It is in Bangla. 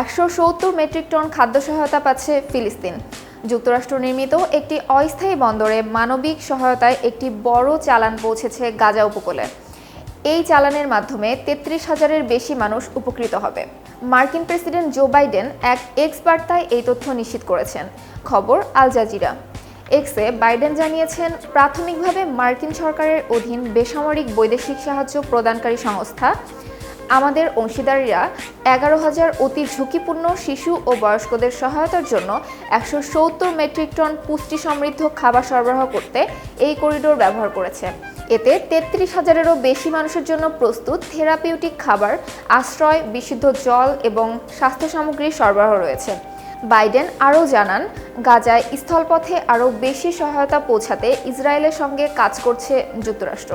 একশো সত্তর মেট্রিক টন খাদ্য সহায়তা পাচ্ছে ফিলিস্তিন। যুক্তরাষ্ট্র নির্মিত একটি অস্থায়ী বন্দরে মানবিক সহায়তায় একটি বড় চালান পৌঁছেছে গাজা উপকূলে। এই চালানের মাধ্যমে তেত্রিশ হাজারের বেশি মানুষ উপকৃত হবে। মার্কিন প্রেসিডেন্ট জো বাইডেন এক এক্স বার্তায় এই তথ্য নিশ্চিত করেছেন। খবর আল জাজিরা। এক্সে বাইডেন জানিয়েছেন, প্রাথমিকভাবে মার্কিন সরকারের অধীন বেসামরিক বৈদেশিক সাহায্য প্রদানকারী সংস্থা আমাদের অংশীদাররা এগারো হাজার অতি ঝুঁকিপূর্ণ শিশু ও বয়স্কদের সহায়তার জন্য একশো সত্তর মেট্রিক টন পুষ্টি সমৃদ্ধ খাবার সরবরাহ করতে এই করিডোর ব্যবহার করেছে। এতে তেত্রিশ হাজারেরও বেশি মানুষের জন্য প্রস্তুত থেরাপিউটিক খাবার, আশ্রয়, বিশুদ্ধ জল এবং স্বাস্থ্য সামগ্রী সরবরাহ রয়েছে। বাইডেন আরও জানান, গাজায় স্থলপথে আরও বেশি সহায়তা পৌঁছাতে ইসরায়েলের সঙ্গে কাজ করছে যুক্তরাষ্ট্র।